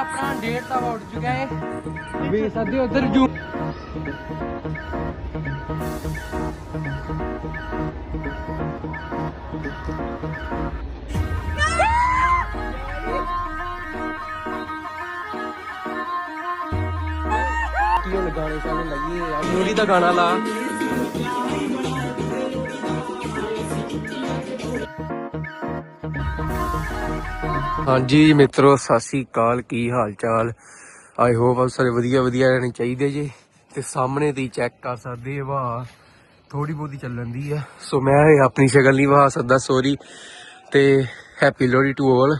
ਆਪਣਾ ਡੇਢ ਤਾਂ ਉੱਡ ਚੁੱਕਿਆ ਏ। ਵੀ ਸੱਦੇ ਉਧਰ ਜੂ ਕੀ ਹੁਣ ਗਾਣੇ ਸ਼ਾਨੇ ਲਾਈਏ ਯਾਰ। ਲੋੜੀ ਦਾ ਗਾਣਾ ਲਾ। ਹਾਂਜੀ ਮਿੱਤਰੋ, ਸਤਿ ਸ੍ਰੀ ਅਕਾਲ। ਕੀ ਹਾਲ ਚਾਲ ਆਈ ਹੋਪ ਆਪ ਸਾਰੇ ਵਧੀਆ ਵਧੀਆ ਰਹਿਣੇ ਚਾਹੀਦੇ ਜੇ। ਤੇ ਸਾਹਮਣੇ ਦੀ ਚੈੱਕ ਕਰ ਸਕਦੇ ਆ ਵਾਹ ਥੋੜੀ ਬਹੁਤੀ ਚੱਲਣ ਦੀ ਆ। ਸੋ ਮੈਂ ਆਪਣੀ ਸ਼ਕਲ ਨਹੀਂ ਵਾਹ ਸਕਦਾ ਸੋਰੀ ਤੇ ਹੈਪੀ ਲੋਹੜੀ ਟੂ ਆਲ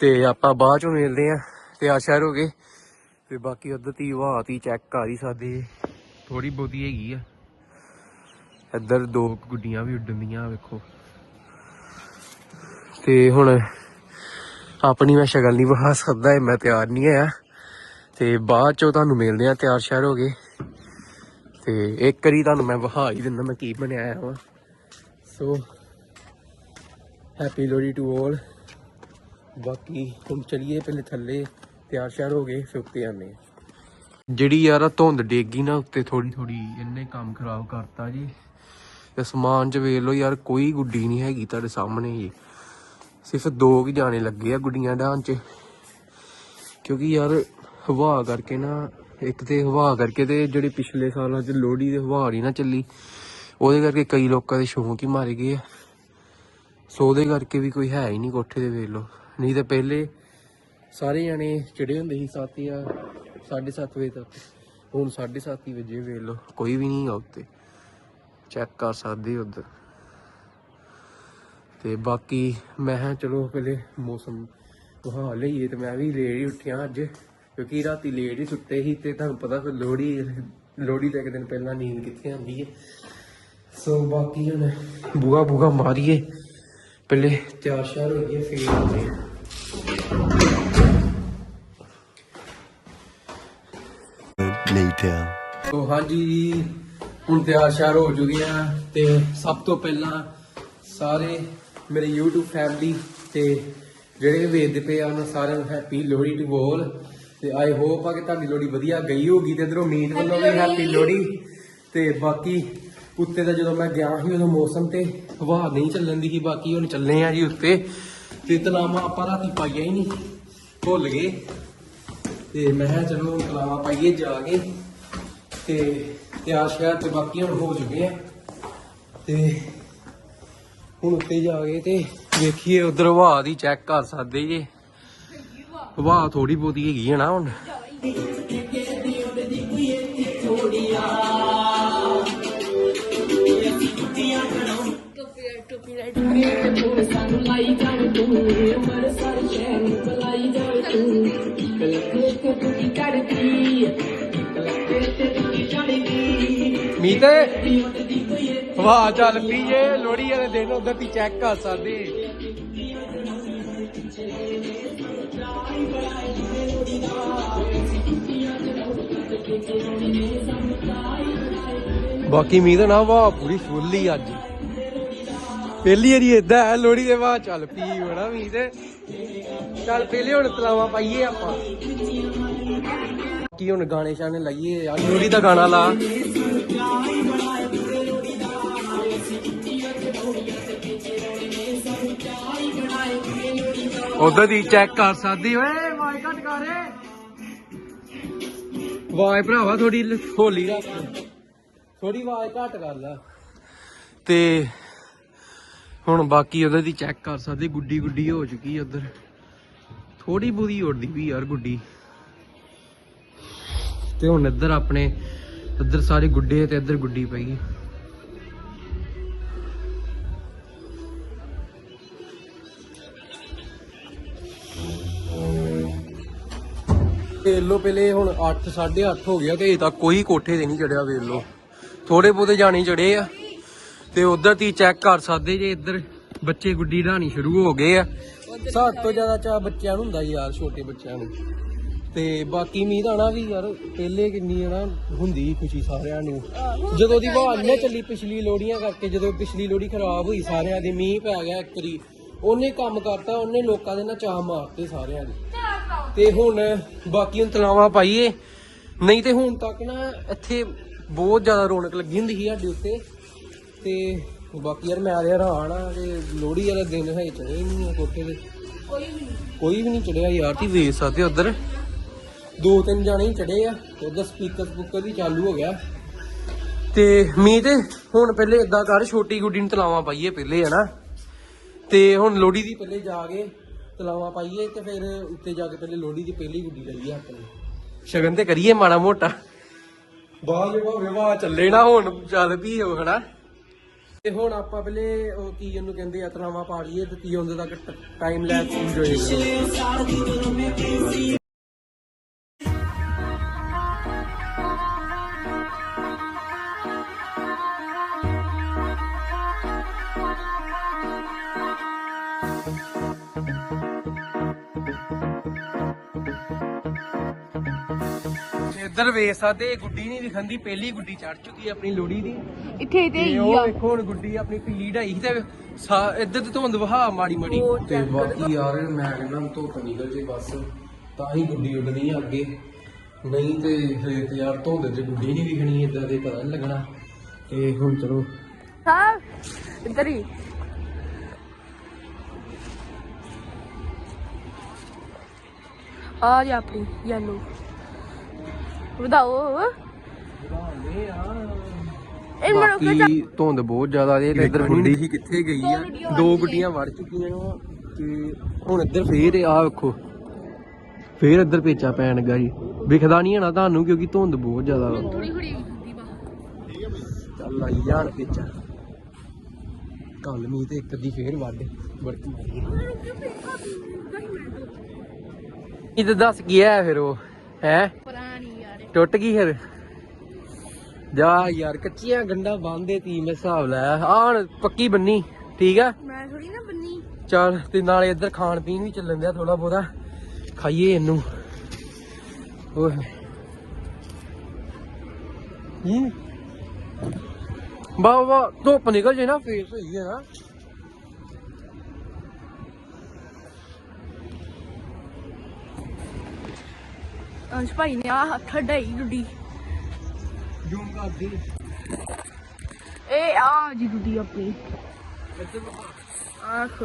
ਤੇ ਆਪਾਂ ਬਾਅਦ ਚੋਂ ਮਿਲਦੇ ਆ ਤੇ ਆ ਸ਼ਹਿਰ ਹੋ ਗਏ ਤੇ ਬਾਕੀ ਉਧਰ ਤੀ ਵਾਹ ਤੀ ਚੈੱਕ ਕਰ ਹੀ ਸਕਦੇ ਥੋੜੀ ਬਹੁਤੀ ਹੈਗੀ ਆ। ਇੱਧਰ ਦੋ ਗੁੱਡੀਆਂ ਵੀ ਉੱਡਣ ਦੀਆਂ, ਵੇਖੋ। ਤੇ ਹੁਣ ਆਪਣੀ ਮੈਂ ਸ਼ਕਲ ਨਹੀਂ ਵਿਖਾ ਸਕਦਾ, ਇਹ ਮੈਂ ਤਿਆਰ ਨਹੀਂ ਆਇਆ ਤੇ ਬਾਅਦ ਚੋਂ ਤੁਹਾਨੂੰ ਮਿਲਦੇ ਆ ਤਿਆਰ ਸ਼ਹਿਰ ਹੋ ਗਏ ਤੇ ਇੱਕ ਵਾਰੀ ਤੁਹਾਨੂੰ ਮੈਂ ਵਿਖਾ ਹੀ ਦਿੰਦਾ ਮੈਂ ਕੀ ਬਣਿਆ ਆਇਆ ਵਾਂ। So happy Lohri to all ਬਾਕੀ ਹੁਣ ਚਲੀਏ ਪਹਿਲੇ ਥੱਲੇ, ਤਿਆਰ ਸ਼ਹਿਰ ਹੋ ਗਏ ਫਿਰ ਉੱਤੇ ਆਨੇ ਜਿਹੜੀ ਯਾਰ ਆਹ ਧੁੰਦ ਡੇਗੀ ਨਾ, ਉੱਤੇ ਥੋੜੀ ਥੋੜੀ ਇਹਨੇ ਕੰਮ ਖਰਾਬ ਕਰਤਾ ਜੀ। ਤੇ ਸਮਾਨ ਚ ਵੇਖ ਲਓ ਯਾਰ, ਕੋਈ ਗੁੱਡੀ ਨਹੀਂ ਹੈਗੀ ਤੁਹਾਡੇ ਸਾਹਮਣੇ ਜੀ। ਸਿਰਫ ਦੋ ਕੀ ਜਾਣੇ ਲੱਗੇ ਆ ਗੁੱਡੀਆਂ ਡਾਂ ਚ। ਕਿਉਂਕਿ ਯਾਰ ਹਵਾ ਕਰਕੇ ਨਾ, ਇੱਕ ਤੇ ਹਵਾ ਕਰਕੇ ਤੇ ਜਿਹੜੇ ਪਿਛਲੇ ਸਾਲਾਂ ਚ ਲੋਹੜੀ ਦੇ ਹਵਾ ਨਹੀਂ ਨਾ ਚੱਲੀ, ਉਹਦੇ ਕਰਕੇ ਕਈ ਲੋਕਾਂ ਦੇ ਸ਼ੌਂਕ ਹੀ ਮਾਰੇ ਗਏ ਆ। ਸੋ ਉਹਦੇ ਕਰਕੇ ਵੀ ਕੋਈ ਹੈ ਹੀ ਨਹੀਂ ਕੋਠੇ ਦੇ ਵੇਖ ਲੋ ਨਹੀਂ ਤਾਂ ਪਹਿਲੇ ਸਾਰੇ ਜਾਣੇ ਚਿੜੇ ਹੁੰਦੇ ਸੀ ਸੱਤ ਜਾਂ 7:30 ਵਜੇ ਤੱਕ। ਹੁਣ 7:30 ਵਜੇ ਵੇਖ ਲੋ ਕੋਈ ਵੀ ਨਹੀਂ ਆ ਉੱਤੇ। ਚੈੱਕ ਕਰ ਸਕਦੇ ਹੋ ਉੱਧਰ। ਤੇ ਬਾਕੀ ਮੈਂ ਕਿਹਾ ਚਲੋ ਪਹਿਲੇ ਮੌਸਮ ਵਹਾ ਲਈਏ ਤੇ ਮੈਂ ਵੀ ਲੇਟ ਹੀ ਉੱਠਿਆ ਅੱਜ ਕਿਉਂਕਿ ਰਾਤੀ ਲੇਟ ਹੀ ਸੁੱਤੇ ਸੀ ਤੇ ਤੁਹਾਨੂੰ ਪਤਾ ਫਿਰ ਲੋਹੜੀ ਲੋਹੜੀ ਤੋਂ ਇੱਕ ਦਿਨ ਪਹਿਲਾਂ ਨੀਂਦ ਕਿੱਥੇ ਆਉਂਦੀ ਹੈ ਸੋ ਬਾਕੀ ਹੁਣ ਬੂਗਾ ਬੂਗਾ ਮਾਰੀਏ ਪਹਿਲੇ ਤਿਆਰ ਸ਼ਿਆਰ ਹੋਈਏ ਫੇਰ ਆਉਂਦੇ ਹਾਂ later. ਤੋ ਹਾਂਜੀ ਹੁਣ ਤਿਆਰ ਸ਼ਿਆਰ ਹੋ ਚੁੱਕੇ ਆ ਤੇ ਸਭ ਤੋਂ ਪਹਿਲਾਂ ਸਾਰੇ ਮੇਰੇ YouTube ਫੈਮਿਲੀ ਤੇ ਜਿਹੜੇ ਵੇਖਦੇ ਪਏ ਆ ਉਹਨਾਂ ਸਾਰਿਆਂ ਨੂੰ ਹੈਪੀ ਲੋਹੜੀ ਟੂ ਬੋਲ ਤੇ ਆਈ ਹੋਪ ਆ ਕਿ ਤੁਹਾਡੀ ਲੋਹੜੀ ਵਧੀਆ ਗਈ ਹੋਗੀ ਤੇ ਇਧਰੋਂ ਮੀਤ ਵੱਲੋਂ ਵੀ ਹੈਪੀ ਲੋਹੜੀ। ਤੇ ਬਾਕੀ ਉੱਤੇ ਦਾ ਜਦੋਂ ਮੈਂ ਗਿਆ ਸੀ ਉਦੋਂ ਮੌਸਮ ਤੇ ਹਵਾ ਨਹੀਂ ਚੱਲਣ ਦੀ ਸੀ ਬਾਕੀ ਹੁਣ ਚੱਲੇ ਆ ਜੀ ਉੱਤੇ। ਤੇ ਤਨਾਮਾ ਆਪਾਂ ਰਾਤੀ ਪਾਈਆ ਹੀ ਨਹੀਂ ਭੁੱਲ ਗਏ। ਤੇ ਮੈਂ ਕਿਹਾ ਚਲੋ ਕਲਾਵਾ ਪਾਈਏ ਜਾ ਕੇ। ਤੇ ਤਿਆਰ ਸ਼ਿਆਰ ਤੇ ਬਾਕੀ ਹੁਣ ਹੋ ਚੁੱਕੇ ਆ। ਤੇ ਹੁਣ ਉੱਤੇ ਜਾ ਕੇ ਤੇ ਵੇਖੀਏ, ਉਧਰ ਹਵਾ ਦੀ ਚੈੱਕ ਕਰ ਸਕਦੇ ਜੇ। ਹਵਾ ਥੋੜੀ ਬਹੁਤੀ ਹੈਗੀ ਹੈ ਨਾ ਹੁਣ। ਸਾਨੂੰ ਲਾਈ ਮੀਤੇ? ਵਾਹ, ਚੱਲ ਪਈ ਜੇ ਲੋਹੜੀ ਵਾਲੇ ਦਿਨ ਉਧਰ ਦੀ ਚੈੱਕ ਕਰ ਸਕਦੇ। ਬਾਕੀ ਮੀਂਹ ਦਾ ਨਾ ਵਾ ਪੂਰੀ ਫੁੱਲ ਹੀ ਅੱਜ। ਪਹਿਲੀ ਵਾਰੀ ਏਦਾਂ ਹੈ ਲੋਹੜੀ ਦੇ ਬਾਅਦ ਚੱਲ ਪੀ ਬੜਾ ਮੀਂਹ ਤੇ ਚੱਲ ਪਹਿਲੇ ਹੁਣ ਤਲਾਵਾਂ ਪਾਈਏ ਆਪਾਂ। ਕੀ ਹੁਣ ਗਾਣੇ ਸ਼ਾਨੇ ਲਾਈਏ ਯਾਰ ਲੋਹੜੀ ਦਾ ਗਾਣਾ ਲਾ। ਉਧਰ ਦੀ ਚੈੱਕ ਕਰ ਸਕਦੀ ਓਏ ਆਵਾਜ਼ ਘੱਟ ਕਰ ਆਵਾਜ਼ ਭਰਾਵਾ ਥੋੜੀ ਹੋਲੀ ਰੱਖ। ਥੋੜੀ ਆਵਾਜ਼ ਘੱਟ ਕਰ ਲੈ। ਤੇ ਹੁਣ ਬਾਕੀ ਉਧਰ ਦੀ ਚੈੱਕ ਕਰ ਸਕਦੀ, ਗੁੱਡੀ ਗੁੱਡੀ ਹੋ ਚੁੱਕੀ ਉਧਰ। ਥੋੜੀ ਬੁਰੀ ਉੜਦੀ ਵੀ ਯਾਰ ਗੁੱਡੀ। ਤੇ ਹੁਣ ਇੱਧਰ ਆਪਣੇ, ਇੱਧਰ ਸਾਰੇ ਗੁੱਡੇ ਤੇ ਇੱਧਰ ਗੁੱਡੀ ਪਈ। ਵੇਖ ਲਓ ਪਹਿਲੇ ਹੁਣ 8 8:30 ਹੋ ਗਿਆ ਤੇ ਅਜੇ ਤੱਕ ਕੋਈ ਕੋਠੇ ਤੇ ਨਹੀਂ ਚੜਿਆ ਵੇਖ ਲਓ ਥੋੜੇ ਬਹੁਤੇ ਜਾਣੇ ਚੜੇ ਆ ਤੇ ਉਧਰ ਤੀ ਚੈੱਕ ਕਰ ਸਕਦੇ ਜੇ ਇੱਧਰ ਬੱਚੇ ਗੁੱਡੀ ਢਾਣੀ ਸ਼ੁਰੂ ਹੋ ਗਏ ਆ। ਸਭ ਤੋਂ ਜ਼ਿਆਦਾ ਚਾਹ ਬੱਚਿਆਂ ਨੂੰ ਹੁੰਦਾ ਯਾਰ ਛੋਟੇ ਬੱਚਿਆਂ ਨੂੰ। ਤੇ ਬਾਕੀ ਮੀਂਹ ਦਾ ਵੀ ਯਾਰ ਪਹਿਲੇ ਕਿੰਨੀ ਨਾ ਹੁੰਦੀ ਖੁਸ਼ੀ ਸਾਰਿਆਂ ਨੂੰ। ਜਦੋਂ ਦੀ ਬਾਹਰ ਨੇ ਚੱਲੀ ਪਿਛਲੀ ਲੋੜੀਆਂ ਕਰਕੇ, ਜਦੋਂ ਪਿਛਲੀ ਲੋੜੀ ਖਰਾਬ ਹੋਈ ਸਾਰਿਆਂ ਦੀ, ਮੀਂਹ ਪੈ ਗਿਆ ਇੱਕ ਵਾਰੀ। ਉਹਨੇ ਕੰਮ ਕਰਤਾ, ਉਹਨੇ ਲੋਕਾਂ ਦੇ ਨਾ ਚਾਹ ਮਾਰਤੇ ਸਾਰਿਆਂ ਦੇ। ਤੇ ਹੁਣ ਬਾਕੀ ਹੁਣ ਤਲਾਵਾਂ ਪਾਈਏ। ਨਹੀਂ ਤੇ ਹੁਣ ਤੱਕ ਨਾ ਇੱਥੇ ਬਹੁਤ ਜ਼ਿਆਦਾ ਰੌਣਕ ਲੱਗੀ ਹੁੰਦੀ ਸੀ ਸਾਡੇ ਉੱਤੇ। ਤੇ ਬਾਕੀ ਯਾਰ ਮੈਂ ਆ ਹੈਰਾਨ ਆ ਤੇ ਲੋਹੜੀ ਵਾਲਾ ਦਿਨ ਹੈ ਚੜੇ ਨਹੀਂ ਆ ਕੋਠੇ ਤੇ। ਕੋਈ ਵੀ ਨਹੀਂ ਚੜਿਆ ਯਾਰ ਤੀ ਵੇਖ ਸਕਦੇ ਉਧਰ। ਦੋ ਤਿੰਨ ਜਾਣੇ ਹੀ ਚੜੇ ਆ ਉਧਰ ਸਪੀਕਰ ਸਪੂਕਰ ਵੀ ਚਾਲੂ ਹੋ ਗਿਆ। ਤੇ ਮੀਂਹ ਤੇ ਹੁਣ ਪਹਿਲੇ ਇਦਾਂ ਕਰ, ਛੋਟੀ ਗੁੱਡੀ ਨੂੰ ਤਲਾਵਾਂ ਪਾਈਏ ਪਹਿਲੇ, ਹਨਾ। ਤੇ ਹੁਣ ਲੋਹੜੀ ਦੀ ਪਹਿਲੇ ਜਾ ਕੇ ਤਲਾਵਾਂ ਪਾਈਏ ਤੇ ਫਿਰ ਉੱਤੇ ਜਾ ਕੇ ਪਹਿਲੇ ਲੋਹੜੀ ਦੀ ਪਹਿਲੀ ਗੁੱਡੀ ਲਈਏ ਆਪਣੀ ਸ਼ਗਨ ਤੇ ਕਰੀਏ ਮਾੜਾ ਮੋਟਾ। ਬਾਹਰ ਜੇ ਭਾਵੇਂ ਵਾਹ ਚੱਲੇ ਨਾ ਹੁਣ ਚੱਲ ਵੀ ਹੋ ਹਨਾ? ਤੇ ਹੁਣ ਆਪਾਂ ਪਹਿਲੇ ਉਹ ਕੀ ਉਹਨੂੰ ਕਹਿੰਦੇ ਆ ਤਲਾਵਾਂ ਪਾ ਲਈਏ ਤੇ ਤੀ ਉਹਦੇ ਤੱਕ ਟਾਈਮ ਲੈਪਸ ਇੰਜੋਏ ਇੱਧਰ ਵੇਖ ਸਕਦੇ ਗੁੱਡੀ ਨਹੀਂ ਵਿਖੰਦੀ ਪਹਿਲੀ ਗੁੱਡੀ ਚੜ ਚੁੱਕੀ ਹੈ ਆਪਣੀ ਲੋੜੀ ਦੀ। ਇੱਥੇ ਤੇ ਤੇ ਹੀ ਉਹ ਆ। ਵੇਖੋ ਹੁਣ ਗੁੱਡੀ ਆਪਣੀ ਪੀਲੀ ਢਾਈ ਸੀ ਤੇ ਸਾ- ਇੱਧਰ ਤੇ ਧੁੰਦ ਵਹਾ ਮਾੜੀ ਮਾੜੀ। ਤੇ ਬਾਕੀ ਯਾਰ ਮੈਂ ਕਹਿੰਦਾ ਧੁੱਪ ਨਿਕਲ ਜੇ ਬਸ ਤਾਂ ਹੀ ਗੁੱਡੀ ਉੱਡਣੀ ਆ ਅੱਗੇ। ਨਹੀਂ ਤੇ ਹਰੇ ਤੇ ਯਾਰ ਧੁੰਦ ਗੁੱਡੀ ਨਹੀਂ ਵਿਖਣੀ ਇਦਾਂ ਦੇ ਪਤਾ ਨਹੀਂ ਲੱਗਣਾ। ਤੇ ਹੁਣ ਚਲੋ। ਹਾਂ ਇੱਧਰ ਹੀ। ਆ ਜਾ ਆਪਣੀ ਯੈਲੋ ਵਧਾਓ। ਇਹ ਮਰੋ ਕਿ ਬਾਕੀ ਧੁੰਦ ਬਹੁਤ ਜ਼ਿਆਦਾ ਦੇ ਤੇ ਇੱਧਰ ਗੁੱਡੀ ਹੀ ਕਿੱਥੇ ਗਈ ਆ? ਦੋ ਗੁੱਡੀਆਂ ਵੜ ਚੁੱਕੀਆਂ ਨੇ ਤੇ ਹੁਣ ਇੱਧਰ ਫੇਰ ਆ ਵੇਖੋ। ਫੇਰ ਇੱਧਰ ਪੇਚਾ ਪੈਣ ਲੱਗਾ ਜੀ। ਵਿਖਦਾ ਨਹੀਂ ਹੈ ਨਾ ਤੁਹਾਨੂੰ ਕਿਉਂਕਿ ਧੁੰਦ ਬਹੁਤ ਜ਼ਿਆਦਾ ਵਾ। ਥੋੜੀ ਥੋੜੀ ਹੁੰਦੀ ਬਾ ਚੱਲ ਆਈ ਜਾਣ ਪੇਚਾ। ਕੱਲ ਮੀਂਹ ਤੇ ਇੱਕ ਅੱਧੀ ਫੇਰ ਵੱਢ। ਮਾਰੀ। ਇਹ ਤਾਂ। ਦੱਸ ਕੀ ਹੈ ਫਿਰ ਉਹ? ਹੈ? ਟੁੱਟ ਗਈ ਫਿਰ। ਜਾ ਯਾਰ ਕੱਚੀਆਂ ਗੰਡਾ ਬੰਨਦੇ ਤੀ ਮੈਂ ਹਿਸਾਬ ਲਾਇਆ ਆਹ ਹੁਣ ਪੱਕੀ ਬੰਨੀ ਠੀਕ ਆ? ਮੈਂ ਥੋੜੀ ਨਾ ਬੰਨੀ। ਚੱਲ ਤੇ ਨਾਲੇ ਇੱਧਰ ਖਾਣ ਪੀਣ ਵੀ ਚੱਲਣ ਦਿਆ ਥੋੜਾ ਬਹੁਤਾ। ਖਾਈਏ ਇਹਨੂੰ। ਓਏ। ਹੂੰ। ਬਾ ਬਾ ਧੁੱਪ ਨਿਕਲ ਜੇ ਨਾ ਫੇਰ ਸਹੀ ਹੈ ਨਾ। ਅੰਸ਼ ਭਾਈ ਨੇ ਆ ਹੱਥ ਢਾਈ ਡੁੱਡੀ ਜੂਮ ਕਰਦੀ ਇਹ ਆ ਜੀ ਡੁੱਡੀ ਆਪਣੀ। ਆਖ।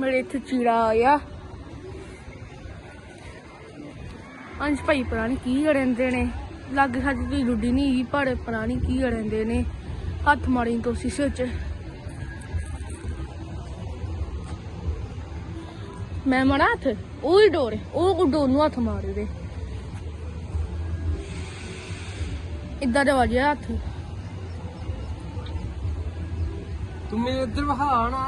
ਮੇਰੇ ਇੱਥੇ ਚੀੜਾ ਆਇਆ। ਅੰਸ਼ ਭਾਈ ਨੀ ਕੀ ਕਰਨਦੇ ਨੇ। ਲੱਗ ਸੱਜ ਦੀ ਡੁੱਡੀ ਨਹੀਂ ਪਰ ਨੀ ਕੀ ਕਰਨਦੇ ਨੇ। ਹੱਥ ਮਾਰੀ ਤੋਂ ਸਿਸੇ ਚ। ਮੈਂ ਮੜਾ ਹੱਥ ਉਹ ਹੀ ਡੋਰ ਉਹ ਡੋਰ ਨੂੰ ਹੱਥ ਮਾਰੇ ਦੇ ਇਦਾਂ ਦੇ ਵਜਿਆ ਹੱਥ। ਤੂੰ ਮੇਰੇ ਇੱਧਰ ਵਹਾ ਨਾ।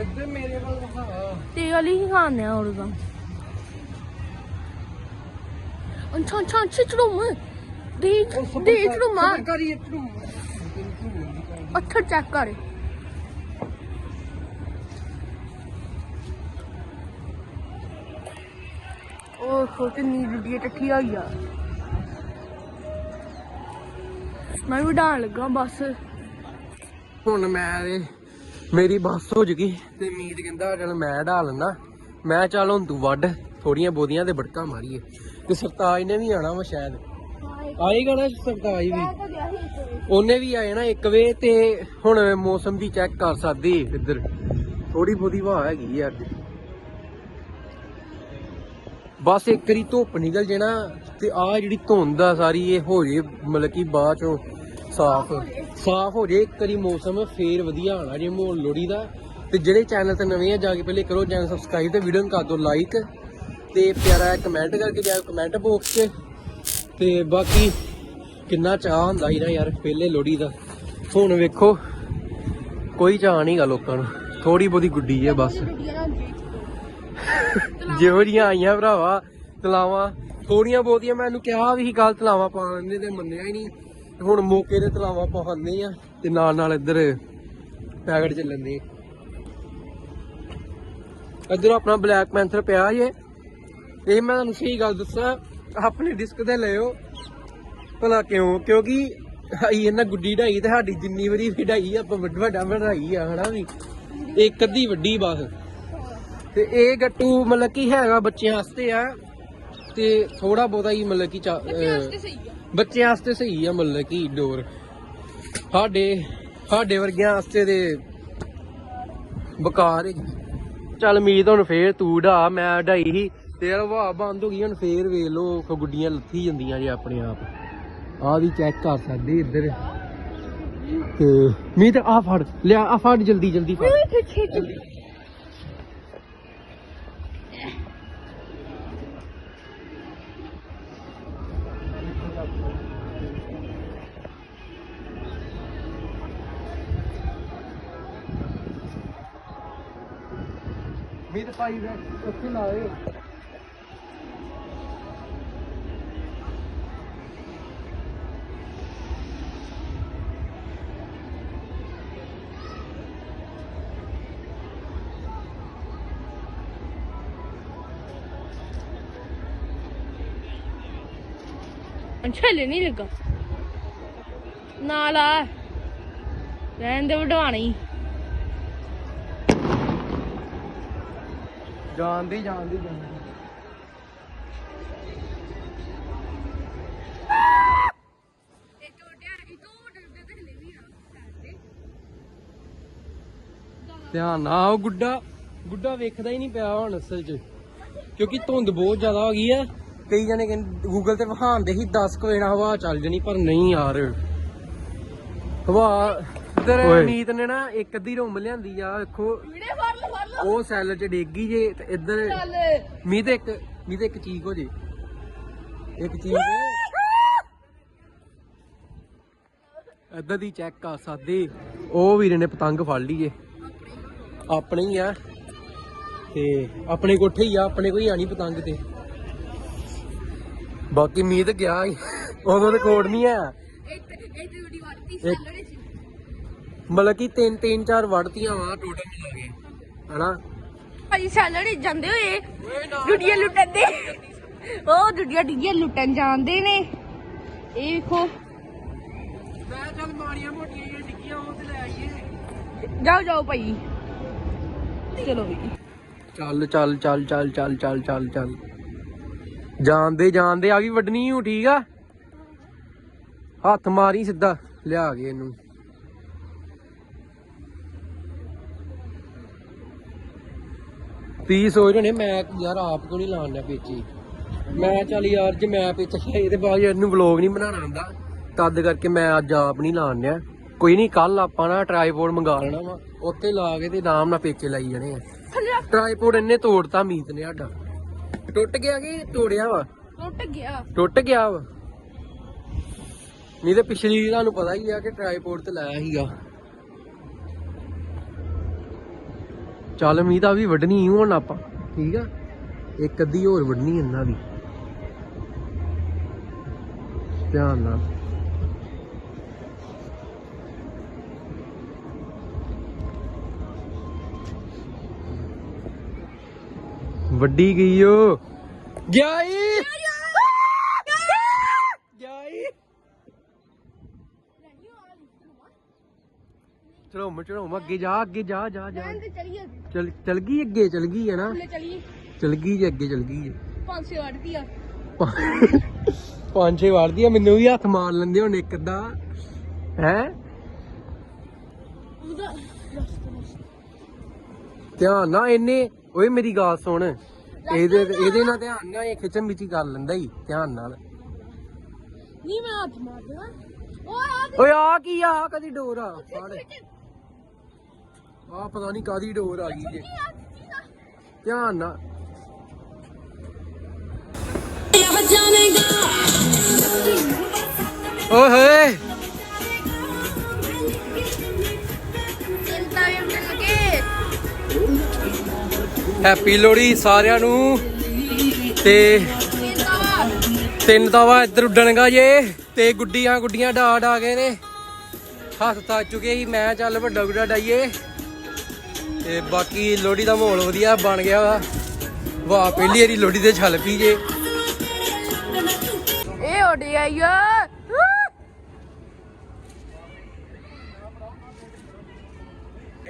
ਇੱਧਰ ਮੇਰੇ ਵੱਲ ਵਹਾ ਤੇ ਵਾਲੀ ਹੀ ਖਾਣੇ ਆ ਉਹਦਾ ਅੰਛਾ ਅੰਛਾ ਚਿਚੜੂ ਮ ਦੇ ਦੇ ਚਿਚੜੂ ਮਾ ਕਰੀ ਇੱਧਰੋਂ ਅੱਥਰ ਚੈੱਕ ਕਰ। ਉਹ ਛੋਟੀ ਨੀ ਡੁੱਡੀ ਟੱਠੀ ਆ। ਮੈਂ ਵੀ ਡਾਣ ਲੱਗਾ ਬਸ। ਹੁਣ ਮੈਂ ਤੇ ਮੇਰੀ ਬੱਸ ਹੋ ਜੂਗੀ ਤੇ ਮੀਤ ਕਹਿੰਦਾ ਚਲ ਮੈਂ ਢਾ ਲੈਣਾ ਮੈਂ ਚੱਲ ਹੁਣ ਤੂੰ ਵੱਢ, ਥੋੜੀਆਂ ਬੋਦੀਆਂ ਤੇ ਬੜਕਾ ਮਾਰੀਏ। ਤੇ ਸਰਤਾਜ ਨੇ ਵੀ ਆਣਾ ਵਾ ਸ਼ਾਇਦ। ਆਏਗਾ ਨਾ ਸਰਤਾਜ ਵੀ। ਉਹਨੇ ਵੀ ਆਏ ਨਾ ਇੱਕ ਵੇ ਤੇ ਹੁਣ ਮੌਸਮ ਦੀ ਚੈੱਕ ਕਰ ਸਕਦੀ ਇੱਧਰ। ਥੋੜੀ ਬੋਦੀ ਹਵਾ ਹੈਗੀ ਆ ਅੱਜ। ਬਸ ਇੱਕ ਵਾਰੀ ਧੁੱਪ ਨਿਕਲ ਜੇ ਨਾ ਤੇ ਆ ਜਿਹੜੀ ਧੁੰਦ ਆ ਸਾਰੀ, ਇਹ ਹੋ ਜੇ ਮਤਲਬ ਕਿ ਬਾਅਦ ਚੋਂ ਸਾਫ਼। ਸਾਫ਼ ਹੋ ਜੇ, ਇੱਕ ਵਾਰੀ ਮੌਸਮ ਫੇਰ ਵਧੀਆ ਆਣਾ ਜੇ ਮੋਲ ਲੋੜੀ ਦਾ ਤੇ ਜਿਹੜੇ ਚੈਨਲ ਤੇ ਨਵੇਂ ਆ, ਜਾ ਕੇ ਪਹਿਲੇ ਕਰੋ ਚੈਨਲ ਸਬਸਕ੍ਰਾਈਬ ਤੇ ਵੀਡੀਓ ਨੂੰ ਕਰ ਦਿਓ ਲਾਈਕ ਤੇ ਪਿਆਰਾ ਕਮੈਂਟ ਕਰਕੇ ਜਾਓ ਕਮੈਂਟ ਬਾਕਸ 'ਚ। ਤੇ ਬਾਕੀ ਕਿੰਨਾ ਚਾਹ ਹੁੰਦਾ ਸੀ ਨਾ ਯਾਰ, ਪਹਿਲੇ ਲੋੜੀ ਦਾ ਹੁਣ ਵੇਖੋ, ਕੋਈ ਚਾਹ ਨਹੀਂਗਾ ਲੋਕਾਂ ਨੂੰ। ਥੋੜੀ ਬਹੁਤੀ ਗੁੱਡੀ ਹੈ ਬਸ। ਜਿਹੋ ਜੀਆਂ ਆਈਆਂ ਭਰਾਵਾ, ਤਲਾਵਾਂ। ਥੋੜੀਆਂ ਬਹੁਤੀਆਂ ਮੈਨੂੰ ਕਿਹਾ ਵੀ ਸੀ ਕੱਲ ਤਲਾਵਾਂ ਪਾਉਣ ਦੇ ਤੇ ਮੰਨਿਆ ਹੀ ਨਹੀਂ। ਹੁਣ ਮੌਕੇ ਤੇ ਤਲਾਵਾਂ ਪਾਉਂਦੇ ਆ ਤੇ ਨਾਲ ਨਾਲ ਇੱਧਰ ਪੈਕਟ ਚੱਲਣ ਦੇ। ਇੱਧਰ ਆਪਣਾ ਬਲੈਕ ਪੈਂਥਰ ਪਿਆ ਜੇ। ਇਹ ਮੈਂ ਤੁਹਾਨੂੰ ਸਹੀ ਗੱਲ ਦੱਸਾਂ, ਆਪਣੇ ਡਿਸਕ ਤੇ ਲਿਓ। ਭਲਾ ਕਿਉਂ? ਕਿਉਂਕਿ ਅਸੀਂ ਇਹਨਾਂ ਗੁੱਡੀ ਢਾਈ ਤੇ ਸਾਡੀ ਜਿੰਨੀ ਵਾਰੀ ਵੀ ਢਾਈ, ਆਪਾਂ ਵੱਡ ਵੱਡਾ ਵਧਾਈ ਆ, ਹਨਾ ਵੀ। ਇੱਕ ਅੱਧੀ ਵੱਡੀ ਬਸ। ਤੇ ਇਹ ਗੱਟੂ ਮਤਲਬ ਕਿ ਹੈਗਾ ਬੱਚਿਆਂ ਵਾਸਤੇ ਆ ਤੇ ਥੋੜਾ ਬਹੁਤਾ ਹੀ ਮਤਲਬ ਕਿ ਚਾ- ਅਹ, ਸਹੀ ਆ। ਬੱਚਿਆਂ ਵਾਸਤੇ ਸਹੀ ਆ ਮਤਲਬ ਕਿ ਡੋਰ ਸਾਡੇ ਸਾਡੇ ਵਰਗਿਆਂ ਵਾਸਤੇ ਤੇ ਬਕਾਰ ਹੈਗੀ ਚੱਲ ਮੀਤ ਹੁਣ ਫੇਰ ਤੂੰ ਢਾ ਮੈਂ ਢਾਈ ਸੀ ਤੇ ਯਾਰ ਵਾਹ ਬੰਦ ਹੋ ਗਈ ਹੁਣ ਫੇਰ ਵੇਖ ਲੋ ਗੁੱਡੀਆਂ ਲੱਥੀ ਜਾਂਦੀਆਂ ਜੇ ਆਪਣੇ ਆਪ। ਆਹ ਵੀ ਚੈੱਕ ਕਰ ਸਕਦੇ ਇੱਧਰ। ਤੇ ਮੀਤ ਆ ਫੜ ਲਿਆ ਆ ਫੜ ਜਲਦੀ ਜਲਦੀ ਫੜ। ਭਾਈ ਦਾ ਉੱਥੇ ਲਾਏ ਅੱਛਾ ਲੈ ਨਹੀਂ ਲੱਗਾ। ਨਾਲ ਆ। ਰਹਿਣ ਦੇ ਵਡਵਾਣੀ ਜਾਣਦੀ ਜਾਣਦੀ ਜਾਣਦੀ। ਧਿਆਨ ਨਾਲ ਉਹ ਗੁੱਡਾ। ਗੁੱਡਾ ਵੇਖਦਾ ਹੀ ਨਹੀਂ ਪਿਆ ਹੁਣ ਅਸਲ 'ਚ। ਕਿਉਂਕਿ ਧੁੰਦ ਬਹੁਤ ਜ਼ਿਆਦਾ ਹੋ ਗਈ ਆ। ਕਈ ਜਣੇ ਕਹਿੰਦੇ ਗੂਗਲ ਤੇ ਵਿਖਾਉਂਦੇ ਸੀ 10 ਕੁ ਵਜੇ ਨਾਲ ਹਵਾ ਚੱਲ ਜਣੀ ਪਰ ਨਹੀਂ ਯਾਰ। ਹਵਾ ਇਧਰ ਨੀਤ ਨੇ ਨਾ ਇੱਕ ਅੱਧੀ ਰੁੰਮ ਲਿਆਂਦੀ ਆ ਵੇਖੋ। ਉਹ ਸੈੱਲ 'ਚ ਡੇਗੀ ਜੇ ਤੇ ਇੱਧਰ ਮੀਂਹ ਤੇ ਇੱਕ ਮੀਂਹ ਤੇ ਇੱਕ ਚੀਕ ਹੋ ਜੇ। ਇੱਕ ਚੀਕ ਏਦਾਂ ਦੀ ਚੈੱਕ ਕਰ ਸਕਦੇ ਉਹ ਵੀਰੇ ਨੇ ਪਤੰਗ ਫੜ ਲਈ ਜੇ ਆਪਣੇ ਹੀ ਆ। ਤੇ ਆਪਣੇ ਕੋਠੇ ਹੀ ਆ ਆਪਣੇ ਕੋਈ ਆਣੀ ਪਤੰਗ ਤੇ। ਬਾਕੀ ਮੀਂਹ ਤੇ ਗਿਆ। ਉਦੋਂ ਤੇ ਕੋਡ ਨਹੀਂ ਆ। ਮਤਲਬ ਕਿ ਤਿੰਨ ਤਿੰਨ ਚਾਰ ਵੜਤੀਆਂ ਵਾ ਟੋਟਲ ਮਿਲਾ ਕੇ। ਹਨਾ? ਭਾਜੀ ਸੈਲਰੀ ਜਾਂਦੇ ਹੋਏ। ਡੁੱਡੀਆਂ ਲੁੱਟਣ ਦੇ। ਉਹ ਡੁੱਡੀਆਂ ਡੁੱਡੀਆਂ ਲੁੱਟਣ ਜਾਂਦੇ ਨੇ। ਇਹ ਵੇਖੋ। ਮੈਂ ਚੱਲ ਮਾੜੀਆਂ ਮੋਟੀਆਂ ਜਿਹੀਆਂ ਡਿੱਗੀਆਂ ਉਹ ਤੇ ਲੈ ਆਈਏ। ਜਾਓ ਜਾਓ ਭਾਈ। ਚਲੋ ਵੀ। ਚੱਲ ਚੱਲ ਚੱਲ ਚੱਲ ਚੱਲ ਚੱਲ ਚੱਲ ਚੱਲ। ਜਾਣਦੇ ਜਾਣਦੇ ਆ ਵੀ ਵੱਢਣੀ ਹੂੰ ਠੀਕ ਆ? ਹੱਥ ਮਾਰੀ ਸਿੱਧਾ ਲਿਆ ਕੇ ਇਹਨੂੰ। ਤੀ ਸੋਚ ਰਹੇ ਨੇ ਮੈਂ ਯਾਰ ਆਪ ਕੋ ਨਹੀਂ ਲਾਣਿਆ ਪੇਚੀ? ਮੈਂ ਚੱਲ ਯਾਰ ਜੇ ਮੈਂ ਪੇਚ ਇਹਦੇ ਬਾਅਦ ਇਹਨੂੰ ਵਲੌਗ ਨਹੀਂ ਬਣਾਉਣਾ ਹੁੰਦਾ। ਤਦ ਕਰਕੇ ਮੈਂ ਅੱਜ ਆਪ ਨਹੀਂ ਲਾਣਿਆ ਕੋਈ ਨਹੀਂ ਕੱਲ ਆਪਾਂ ਨਾ ਟਰਾਈਪੋਡ ਮੰਗਾ ਲੈਣਾ ਵਾ ਉੱਤੇ ਲਾ ਕੇ ਤੇ ਆਰਾਮ ਨਾਲ ਪੇਚੇ ਲਾਈ ਜਾਣੇ ਆ। ਟਰਾਈਪੋਡ ਇਹਨੇ ਤੋੜਤਾ ਮੀਤ ਨੇ ਸਾਡਾ। ਟੁੱਟ ਗਿਆ ਕਿ ਤੋੜਿਆ ਵਾ? ਟੁੱਟ ਗਿਆ। ਟੁੱਟ ਗਿਆ ਵਾ। ਨਹੀਂ ਤੇ ਪਿਛਲੀ ਤੁਹਾਨੂੰ ਪਤਾ ਹੀ ਆ ਕਿ ਟਰਾਈਪੋਡ ਤੇ ਲਾਇਆ ਸੀਗਾ। ਚੱਲ ਮੀਤ ਆ ਵੀ ਵੱਢਣੀ ਹੁਣ ਆਪਾਂ। ਠੀਕ ਆ? ਇੱਕ ਅੱਧੀ ਹੋਰ ਵੱਢਣੀ ਇਹਨਾਂ ਦੀ। ਧਿਆਨ ਨਾਲ। ਵੱਡੀ ਗਈ ਓ। ਗਿਆ ਈ ਗਿਆ ਈ ਚਲੋ ਮੈਂ ਚਲੋ ਅੱਗੇ ਜਾ ਅੱਗੇ ਜਾ ਜਾ ਜਾ। ਚਲ ਚਲ ਗਈ ਅੱਗੇ ਚਲ ਗਈ ਹੈ ਨਾ? ਚਲ। ਗਈ ਜੇ ਅੱਗੇ ਚਲ ਗਈ ਜੇ। 500 ਵੜਦੀ ਆ। ਪੰਜ ਛੇ ਵਾਰਦੀ ਆ ਮੈਨੂੰ ਵੀ ਹੱਥ ਮਾਰ ਲੈਂਦੇ ਹੁਣ ਇੱਕ ਅੱਧਾ। ਹੈ? ਧਿਆਨ ਨਾ ਇਹਨੇ ਓਏ ਮੇਰੀ ਗੱਲ ਸੁਣ। ਇਹਦੇ ਇਹਦੇ ਨਾਲ ਧਿਆਨ ਨਾਲ ਇਹ ਖਿਚਣ ਵਿੱਚ ਕਰ ਲੈਂਦਾ ਹੀ ਧਿਆਨ ਨਾਲ। ਨਹੀਂ ਮੈਂ ਹੱਥ ਮਾਰ ਦੇਣਾ ਓਏ ਆ ਕੀ ਆ? ਕਦੀ ਡੋਰ ਆ? ਫੜ। ਆ ਪਤਾ ਨਹੀਂ ਕਾਦੀ ਡੋਰ ਆ ਗਈ ਜੇ। ਧਿਆਨ ਨਾਲ। ਓਏ ਹੋਏ। ਵੀ ਹੈਪੀ ਲੋਹੜੀ ਸਾਰਿਆਂ ਨੂੰ। ਤੇ ਵਾ ਤਿੰਨ ਤਵਾ ਇੱਧਰ ਉੱਡਣਗਾ ਜੇ। ਤੇ ਗੁੱਡੀਆਂ ਗੁੱਡੀਆਂ ਡਾ ਡਾ ਗਏ ਨੇ। ਹੱਥ ਤੱਕ ਚੁੱਕੇ ਸੀ ਮੈਂ ਚੱਲ ਵੱਡਾ ਗੁੱਡਾ ਡਾਈਏ ਤੇ ਬਾਕੀ ਲੋਹੜੀ ਦਾ ਮਾਹੌਲ ਵਧੀਆ ਬਣ ਗਿਆ ਵਾ। ਵਾਹ ਪਹਿਲੀ ਵਾਰੀ ਲੋਹੜੀ ਤੇ ਛਲ ਪੀ ਜੇ। ਇਹ ਓਡੀ ਆਈ ਆ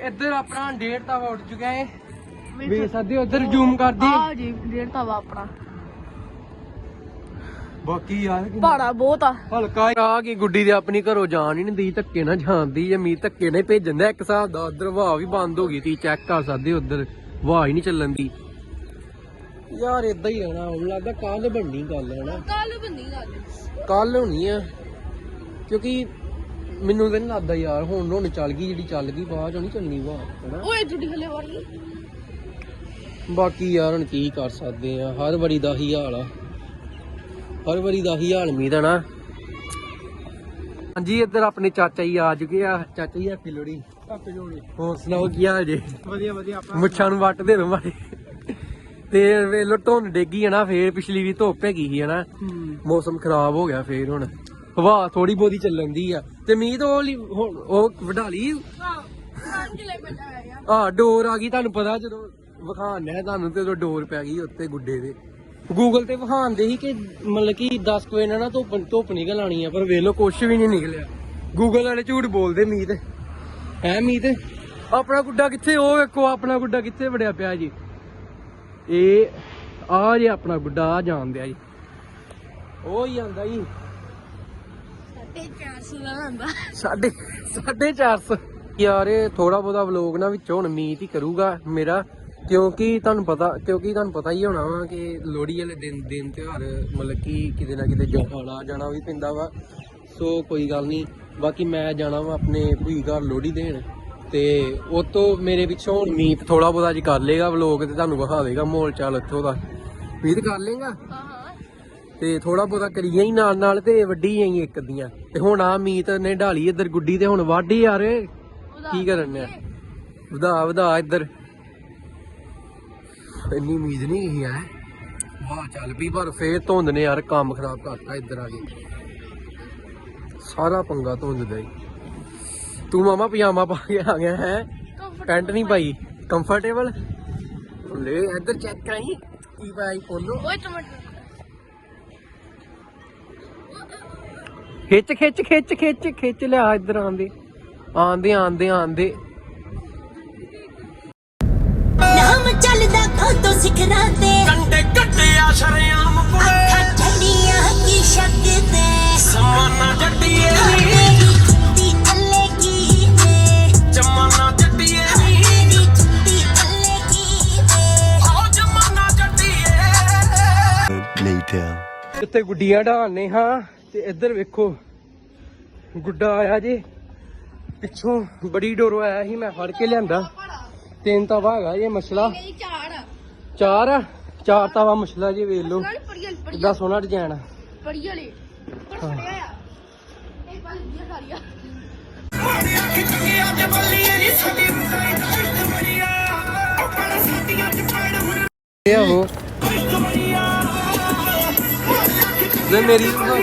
ਇੱਧਰ ਆਪਣਾ ਡੇਢ ਤਾਂ ਉੱਡ ਚੁੱਕਿਆ ਵੇਖ ਸਕਦੇ ਹੋ ਉੱਧਰ ਜ਼ੂਮ ਕਰਦੀ ਆ ਜੀ ਡੇਢ ਤਵਾ ਆਪਣਾ। ਬਾਕੀ ਯਾਰ ਭਾੜਾ ਬਹੁਤ ਆ। ਹਲਕਾ ਆ ਕਿ ਗੁੱਡੀ ਦੇ ਆਪਣੀ ਘਰੋਂ ਜਾਣ ਹੀ ਨਹੀਂ ਦੀ ਧੱਕੇ ਨਾਲ ਜਾਂਦੀ ਜੇ ਮੀ ਧੱਕੇ ਹੀ ਭੇਜਣ ਦਾ ਇੱਕ ਹਿਸਾਬ ਦਾ ਉਧਰ ਵਾਹ ਵੀ ਬੰਦ ਹੋ ਗਈ ਤੀ ਚੈੱਕ ਕਰ ਸਕਦੇ ਉਧਰ ਵਾਹ ਹੀ ਨਹੀਂ ਚੱਲਣ ਦੀ। ਯਾਰ ਇਦਾਂ ਹੀ ਰਹਿਣਾ ਹੁਣ ਲੱਗਦਾ ਕੱਲ ਬਣਨੀ ਗੱਲ ਹਨਾ? ਕੱਲ ਬੰਦੀ ਗੱਲ। ਕੱਲ ਹੋਣੀ ਆ। ਕਿਉਂਕਿ ਮੈਨੂੰ ਤਾਂ ਨਹੀਂ ਲੱਗਦਾ ਯਾਰ ਹੁਣ ਹੁਣ ਚੱਲ ਗਈ ਜਿਹੜੀ ਚੱਲ ਗਈ ਬਾਅਦ ਚੋਂ ਨਹੀਂ ਚੱਲਣੀ ਵਾਹ ਹਨਾ? ਓਏ ਜੁੜੀ ਹਲੇ ਵਾਲੀ ਬਾਕੀ ਯਾਰ ਹੁਣ ਕੀ ਕਰ ਸਕਦੇ ਆ ਹਰ ਵਾਰੀ ਦਾ ਹੀ ਹਾਲ ਆ। ਹਰ ਵਾਰੀ ਦਾ ਹੀ ਹਾਲ ਮੀਦਾ ਨਾ। ਹਾਂਜੀ ਇੱਧਰ ਆਪਣੇ ਚਾਚਾ ਜੀ ਆ ਚੁੱਕੇ ਆ। ਚਾਚਾ ਜੀ ਹੈਪੀ ਲੋੜੀ ਹੱਥ ਜੋੜੇ ਹੋਰ ਸੁਣਾਓ ਕੀ ਹਾਲ ਜੇ? ਵਧੀਆ ਵਧੀਆ ਆਪਣਾ ਮੁੱਛਾਂ ਨੂੰ ਵੱਟ ਦੇ ਦੋ ਮਾਰੇ ਤੇ ਵੇਲੋ ਧੁੰਦ ਡੇਗੀ ਹੈ ਨਾ ਫੇਰ ਪਿਛਲੀ ਵੀ ਧੁੱਪ ਹੈਗੀ ਸੀ ਹਨਾ। ਮੌਸਮ ਖਰਾਬ ਹੋ ਗਿਆ ਫੇਰ ਹੁਣ। ਹਵਾ ਥੋੜੀ ਬਹੁਤੀ ਚੱਲਣ ਦੀ ਆ। ਤੇ ਮੀਂਹ ਤਾਂ ਉਹ ਲਈ- ਹੁਣ ਉਹ ਵਢਾ ਲਈ? ਹਾਂ ਆ ਡੋਰ ਆ ਗਈ ਤੁਹਾਨੂੰ ਪਤਾ ਜਦੋਂ ਵਿਖਾਣ ਹੈ ਤੁਹਾਨੂੰ ਤੇ ਉਦੋਂ ਡੋਰ ਪੈ ਗਈ ਉੱਤੇ ਗੁੱਡੇ ਦੇ। ਗੂਗਲ ਤੇ ਵਿਖਾਉਂਦੇ ਸੀ ਕਿ ਮਤਲਬ ਕਿ 10 ਕੁ ਵਜੇ ਨਾਲ ਧੁੱਪ ਧੁੱਪ ਨਿਕਲ ਆਣੀ ਆ ਪਰ ਵੇਖ ਲਓ ਕੁਛ ਵੀ ਨਹੀਂ ਨਿਕਲਿਆ। ਗੂਗਲ ਵਾਲੇ ਝੂਠ ਬੋਲਦੇ ਮੀਤ ਹੈ ਮੀਤ ਆਪਣਾ ਗੁੱਡਾ ਕਿੱਥੇ? ਉਹ ਵੇਖੋ ਆਪਣਾ ਗੁੱਡਾ ਕਿੱਥੇ ਵੜਿਆ ਪਿਆ ਜੀ? ਇਹ ਆ ਜੇ ਆਪਣਾ ਗੁੱਡਾ ਆ ਜਾਂਦਿਆ ਜੀ। ਉਹ ਹੀ ਆਂਦਾ ਜੀ। ਤੇ 400 ਦਾ ਆਂਦਾ ਸਾਢੇ ਸਾਢੇ 400 ਯਾਰ ਇਹ ਥੋੜਾ ਬਹੁਤਾ ਵਲੋਗ ਨਾ ਵਿੱਚੋਂ ਹੁਣ ਮੀਤ ਹੀ ਕਰੂਗਾ ਮੇਰਾ। ਕਿਉਂਕਿ ਤੁਹਾਨੂੰ ਪਤਾ, ਕਿਉਂਕਿ ਤੁਹਾਨੂੰ ਪਤਾ ਹੀ ਹੋਣਾ ਵਾ ਕਿ ਲੋਹੜੀ ਵਾਲੇ ਦਿਨ ਦਿਨ ਤਿਉਹਾਰ, ਮਤਲਬ ਕਿ ਕਿਤੇ ਨਾ ਕਿਤੇ ਜਾਣਾ ਜਾਣਾ ਵੀ ਪੈਂਦਾ ਵਾ। ਸੋ ਕੋਈ ਗੱਲ ਨਹੀਂ, ਬਾਕੀ ਮੈਂ ਜਾਣਾ ਵਾ ਆਪਣੇ ਭੂਈ ਘਰ ਲੋਹੜੀ ਦੇਣ। ਤੇ ਉਹ ਤੋਂ ਮੇਰੇ ਪਿੱਛੋਂ ਹੁਣ ਮੀਤ ਥੋੜਾ ਬਹੁਤਾ ਜੀ ਕਰ ਲੇਗਾ ਵਲੋਗ ਤੇ ਤੁਹਾਨੂੰ ਵਿਖਾ ਦੇਗਾ ਮੋਲ ਚਾਲ ਇੱਥੋਂ ਦਾ। ਮੀਤ ਕਰ ਲੇਗਾ ਤੇ ਥੋੜਾ ਬਹੁਤਾ ਕਰੀਆਂ ਹੀ ਨਾਲ ਨਾਲ ਤੇ ਵੱਡੀ ਆਈ ਇੱਕ ਅੱਧੀਆਂ। ਤੇ ਹੁਣ ਆ ਮੀਤ ਨੇ ਢਾਲੀ ਇੱਧਰ ਗੁੱਡੀ ਤੇ ਹੁਣ ਵਾਢੀ ਯਾਰ ਕੀ ਕਰਨ ਨੇ ਵਧਾ ਵਧਾ ਇੱਧਰ। ਇੰਨੀ ਉਮੀਦ ਨਹੀਂ ਸੀ ਹੈ ਵਾਹ ਚੱਲ ਪਈ ਪਰ ਫੇਰ ਧੁੰਦ ਨੇ ਯਾਰ ਕੰਮ ਖਰਾਬ ਕਰਤਾ ਇੱਧਰ ਆ ਕੇ। ਸਾਰਾ ਪੰਗਾ ਧੁੰਦ ਦਾ ਹੀ। ਤੂੰ ਮਾਮਾ ਪਜਾਮਾ ਪਾ ਕੇ ਆ ਗਿਆ ਹੈ? ਪੈਂਟ ਨਹੀਂ ਪਾਈ। ਕੰਫਰਟੇਬਲ ਲੈ ਇੱਧਰ ਚੈੱਕ ਕਰਾਈ। ਕੀ ਪਾਈ ਪੋਲੋ ਓਏ ਟਮਾਟਰ ਖਿੱਚ ਖਿੱਚ ਖਿੱਚ ਖਿੱਚ ਖਿੱਚ ਲਿਆ ਇੱਧਰ ਆਂਦੇ ਆਂਦੇ ਆਂਦੇ ਆਂਦੇ ਸ਼ਰਿਆਮ ਅੱਖਾਂ ਠੰਡੀਆਂ ਕੀ ਸ਼ੱਕ ਤੇ ਸਮਾਨਾ ਜੱਟੀਏ ਨੀ ਜਮਾਨਾ ਜੱਟੀਏ ਨੀ ਹੋ ਜਮਾਨਾ ਜੱਟੀਏ ਗੁੱਡੀਆਂ ਢਾਲਨੇ ਹਾਂ ਤੇ ਇੱਧਰ ਵੇਖੋ ਗੁੱਡਾ ਆਇਆ ਜੀ। ਪਿੱਛੋਂ ਬੜੀ ਡੋਰੋ ਆਇਆ ਸੀ ਮੈਂ ਫੜ ਕੇ ਲਿਆਂਦਾ। ਤਿੰਨ ਤਵਾ ਹੈਗਾ ਇਹ ਮਸਲਾ। ਚਾਰ। ਆ ਚਾਰ ਤਵਾ ਮਸਲਾ ਜੀ ਵੇਖ ਲਓ। ਕਿੱਡਾ ਸੋਹਣਾ ਡਿਜ਼ਾਈਨ ਆ। ਪੜੀ ਵਾਲੀ। ਪਰ ਫੜਿਆ ਆ। ਇਹ ਬੱਲੀਏ ਸਾਡੀ ਆਪਣਾ ਪੈਣ ਹੁਣ ਇਹ ਉਹ। ਲੈ ਮੇਰੀ ਬਣਾ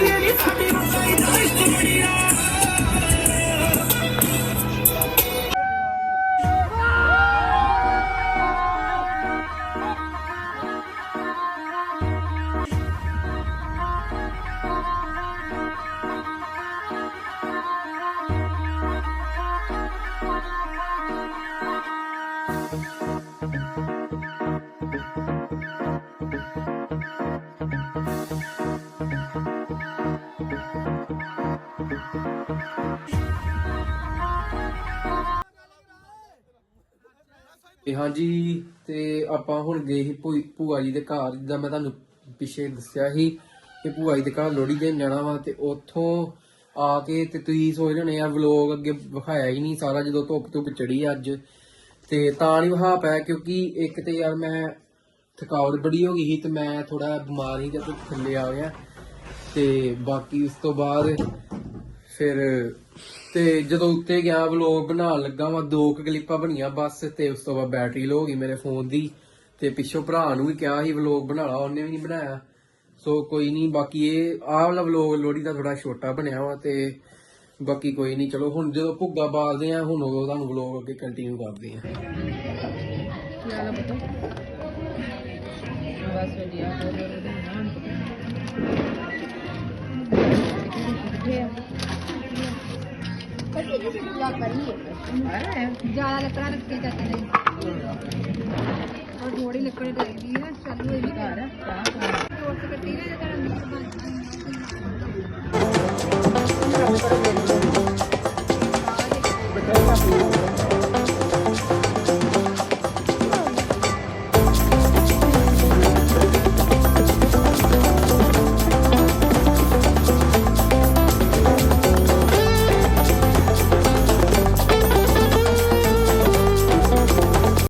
ਤੇ ਹਾਂਜੀ, ਤੇ ਆਪਾਂ ਹੁਣ ਗਏ ਸੀ ਭੂਈ- ਭੂਆ ਜੀ ਦੇ ਘਰ, ਜਿੱਦਾਂ ਮੈਂ ਤੁਹਾਨੂੰ ਪਿੱਛੇ ਦੱਸਿਆ ਸੀ ਕਿ ਭੂਆ ਜੀ ਦੇ ਘਰ ਲੋਹੜੀ ਦੇਣ ਜਾਣਾ ਵਾ ਤੇ ਉੱਥੋਂ ਆ ਕੇ ਤੇ ਤੁਸੀਂ ਸੋਚ ਰਹੇ ਆ ਵਲੋਗ ਅੱਗੇ ਵਿਖਾਇਆ ਹੀ ਨਹੀਂ ਸਾਰਾ, ਜਦੋਂ ਧੁੱਪ ਧੁੱਪ ਚੜੀ ਅੱਜ। ਤੇ ਤਾਂ ਨਹੀਂ ਵਿਖਾ ਪਾਇਆ ਕਿਉਂਕਿ ਇੱਕ ਤੇ ਯਾਰ ਮੈਂ ਥਕਾਵਟ ਬੜੀ ਹੋ ਗਈ ਸੀ ਤੇ ਮੈਂ ਥੋੜਾ ਬਿਮਾਰ ਸੀ ਤੇ ਥੱਲੇ ਆ ਗਿਆ। ਤੇ ਬਾਕੀ ਉਸ ਤੋਂ ਬਾਅਦ ਫਿਰ, ਤੇ ਜਦੋਂ ਉੱਤੇ ਗਿਆ ਵਲੋਗ ਬਣਾਉਣ ਲੱਗਾ ਵਾ, ਦੋ ਕੁ ਕਲਿੱਪਾਂ ਬਣੀਆਂ ਬਸ, ਤੇ ਉਸ ਤੋਂ ਬਾਅਦ ਬੈਟਰੀ ਲੋ ਗਈ ਮੇਰੇ ਫੋਨ ਦੀ, ਤੇ ਪਿੱਛੋਂ ਭਰਾ ਨੂੰ ਵੀ ਕਿਹਾ ਸੀ ਵਲੋਗ ਬਣਾ ਲਾ, ਉਹਨੇ ਵੀ ਨਹੀਂ ਬਣਾਇਆ। ਸੋ ਕੋਈ ਨਹੀਂ ਬਾਕੀ ਇਹ, ਆਹ ਵਾਲਾ ਵਲੋਗ ਲੋੜੀ ਦਾ ਥੋੜਾ ਛੋਟਾ ਬਣਿਆ ਵਾ, ਤੇ ਬਾਕੀ ਕੋਈ ਨਹੀਂ ਚਲੋ ਹੁਣ ਜਦੋਂ ਭੁੱਗਾ ਬਾਲਦੇ ਆ, ਹੁਣ ਉਹ ਤੁਹਾਨੂੰ ਵਲੋਗ ਅੱਗੇ ਕੰਟੀਨਿਊ ਕਰਦੇ ਆ। ਜ਼ਿਆਦਾ ਲੱਕੜਾਂ ਰੱਖੇ ਜਾਂਦੇ ਨੇ ਔਰ ਥੋੜੀ ਲੱਕੜ ਚਾਹੀਦੀ ਹੈ ਚੱਲੂ ਇਹ ਵੀ ਘਰ ਤੋੜ ਕੇ ਕੱਟੀ ਨਾ ਜਿਹੜਾ ਮਿਕਸ ਬਣ